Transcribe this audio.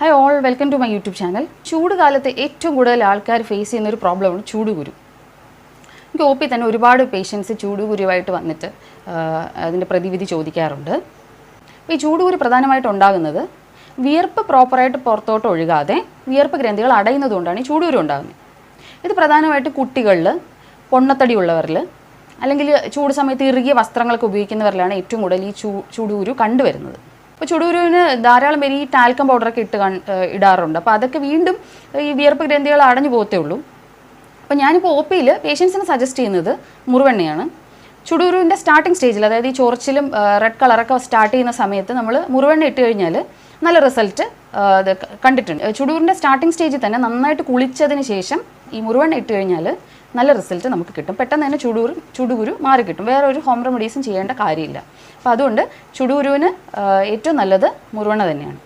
Hi all welcome to my YouTube channel ചൂട് കാലത്ത് ഏറ്റവും കൂടുതൽ ആൾക്കാർ ഫേസ് ചെയ്യുന്ന ഒരു പ്രോബ്ലമാണ് ചൂടുകുരു എനിക്ക് ഒ പി തന്നെ ഒരുപാട് പേഷ്യൻസ് ചൂടുകുരുവായിട്ട് വന്നിട്ട് അതിന്റെ പ്രതിവിധി ചോദിക്കാറുണ്ട്. അപ്പോൾ ഈ ചൂടുകുരു പ്രധാനമായിട്ട് ഉണ്ടാകുന്നത് വിയർപ്പ് പ്രോപ്പറായിട്ട് പുറത്തോട്ട് ഒഴുകാതെ വിയർപ്പ് ഗ്രന്ഥികൾ അടയുന്നതുകൊണ്ടാണ് ഈ ചൂടുകുരു ഉണ്ടാകുന്നത്. ഇത് പ്രധാനമായിട്ട് കുട്ടികളിൽ പൊണ്ണത്തടി ഉള്ളവരിൽ അല്ലെങ്കിൽ ചൂട് സമയത്ത് ഇറുകിയ വസ്ത്രങ്ങളൊക്കെ ഉപയോഗിക്കുന്നവരിലാണ് ഏറ്റവും കൂടുതൽ ഈ ചൂ ചൂടുകുരു കണ്ടുവരുന്നത്. അപ്പോൾ ചുടുകുരുവിന് ധാരാളം പേര് ഈ ടാൽക്കം പൗഡറൊക്കെ ഇട്ട് ഇടാറുണ്ട്. അപ്പോൾ അതൊക്കെ വീണ്ടും ഈ വിയർപ്പ് ഗ്രന്ഥികൾ അടഞ്ഞു പോകത്തേ ഉള്ളൂ. അപ്പോൾ ഞാനിപ്പോൾ ഒ പിയിൽ പേഷ്യൻസിന് സജസ്റ്റ് ചെയ്യുന്നത് മുറിവെണ്ണയാണ്. ചുടുകുരുവിന്റെ സ്റ്റാർട്ടിംഗ് സ്റ്റേജിൽ അതായത് ഈ ചൊറിച്ചിലും റെഡ് കളറൊക്കെ സ്റ്റാർട്ട് ചെയ്യുന്ന സമയത്ത് നമ്മൾ മുറിവെണ്ണ ഇട്ട് കഴിഞ്ഞാൽ നല്ല റിസൾട്ട് കണ്ടിട്ടുണ്ട്. ചുടുകുരുവിന്റെ സ്റ്റാർട്ടിംഗ് സ്റ്റേജിൽ തന്നെ നന്നായിട്ട് കുളിച്ചതിന് ശേഷം ഈ മുറിവെണ്ണ ഇട്ട് കഴിഞ്ഞാൽ നല്ല റിസൾട്ട് നമുക്ക് കിട്ടും. പെട്ടെന്ന് തന്നെ ചുടുകുരു ചുടുകുരു മാറി കിട്ടും. വേറെ ഒരു ഹോം റെമഡീസും ചെയ്യേണ്ട കാര്യമില്ല. അപ്പോൾ അതുകൊണ്ട് ചുടുകുരുവിന് ഏറ്റവും നല്ലത് മുറുവണ തന്നെയാണ്.